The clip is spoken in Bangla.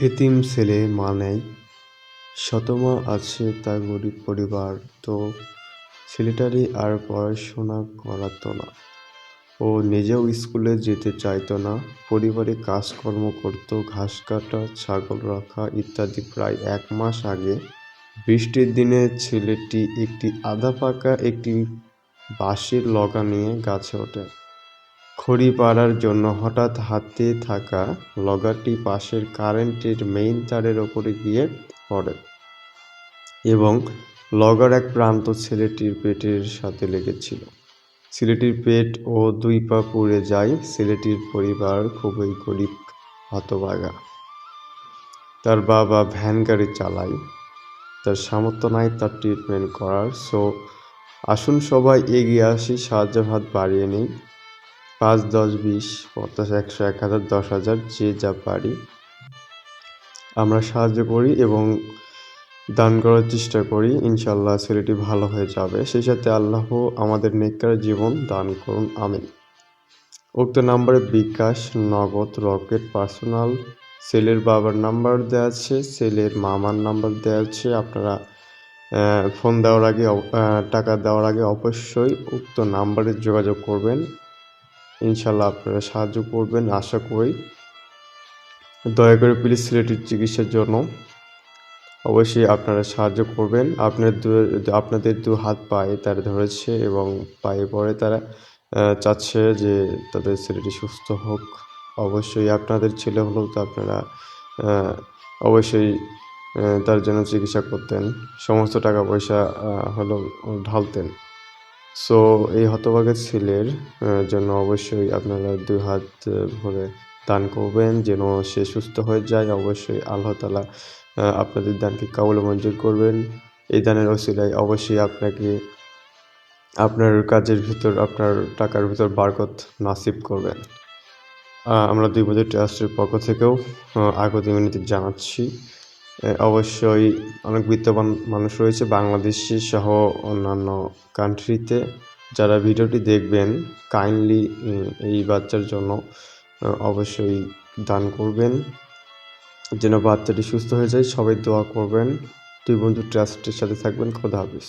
এতিম ছেলে মা নেই শতমা আছে তা গরিব পরিবার, তো ছেলেটারই আর পড়াশোনা করাতো না। ও নিজেও স্কুলে যেতে চাইতো না, পরিবারে কাজকর্ম করতো, ঘাস কাটা, ছাগল রাখা ইত্যাদি। প্রায় এক মাস আগে বৃষ্টির দিনে ছেলেটি একটি আধা পাকা একটি বাঁশের লগা নিয়ে গাছে ওঠে। খড়ি পাড়ার জন্য হঠাৎ হাতে থাকা লগারটি পাশের কারেন্টের মেইন তারের ওপরে গিয়ে পড়ে এবং লগার এক প্রান্ত ছেলেটির পেটের সাথে লেগেছিল। ছেলেটির পেট ও দুই পা পুড়ে যায়, ছেলেটির পরিবার খুবই গরিব, হতভাগা। তার বাবা ভ্যান গাড়ি চালায়, তার সামর্থ্য নাই তার ট্রিটমেন্ট করার সো আসুন সবাই এগিয়ে আসি, সাহায্যের হাত বাড়িয়ে নিই। পাঁচ, দশ, বিশ, পঞ্চাশ, একশো, এক হাজার, দশ হাজার, যে যা পারি। আমরা সাহায্য করি এবং দান করার চেষ্টা করি। ইনশাল্লাহ ছেলেটি ভালো হয়ে যাবে। সেই সাথে আল্লাহ আমাদের নেককার জীবন দান করুন। আমিন। উক্ত নাম্বারে বিকাশ, নগদ, রকেট, পার্সোনাল সেলের বাবার নাম্বার দেওয়া আছে সেলের মামার নাম্বার দেওয়া আছে। আপনারা ফোন দেওয়ার আগে টাকা দেওয়ার আগে অবশ্যই উক্ত নাম্বারে যোগাযোগ করবেন। ইনশাল্লাহ আপনারা সাহায্য করবেন, আশা করি। দয়া করে প্লিজ ছেলেটির চিকিৎসার জন্য। অবশ্যই আপনারা সাহায্য করবেন। আপনার দু, আপনাদের দু হাত পায়ে তারা ধরেছে এবং পায়ে পরে তারা চাচ্ছে যে তাদের ছেলেটি সুস্থ হোক। অবশ্যই আপনাদের ছেলে হলেও তো আপনারা অবশ্যই তার জন্য চিকিৎসা করতেন। সমস্ত টাকা পয়সা হলেও ঢালতেন। সো এই হতভাগের ছেলের জন্য অবশ্যই আপনারা দুই হাত ভরে দান করবেন, যেন সে সুস্থ হয়ে যায়। অবশ্যই আল্লাহ তালা আপনাদের দানকে কাবুল মঞ্জুর করবেন। এই দানের অসিলায় অবশ্যই আপনাকে আপনার কাজের ভিতর, আপনার টাকার ভিতর বারকত নাসিব করবেন। আমরা দুই বছর ট্রাস্টের পক্ষ থেকেও আগত মিনিতে জানাচ্ছি। অবশ্যই অনেক বিত্তবান মানুষ রয়েছে বাংলাদেশি সহ অন্যান্য কান্ট্রিতে যারা ভিডিওটি দেখবেন কাইন্ডলি এই বাচ্চার জন্য অবশ্যই দান করবেন। যেন বাচ্চাটি সুস্থ হয়ে যায়, সবাই দোয়া করবেন। দুই বন্ধু ট্রাস্টের সাথে থাকবেন। খোদা হাফিজ।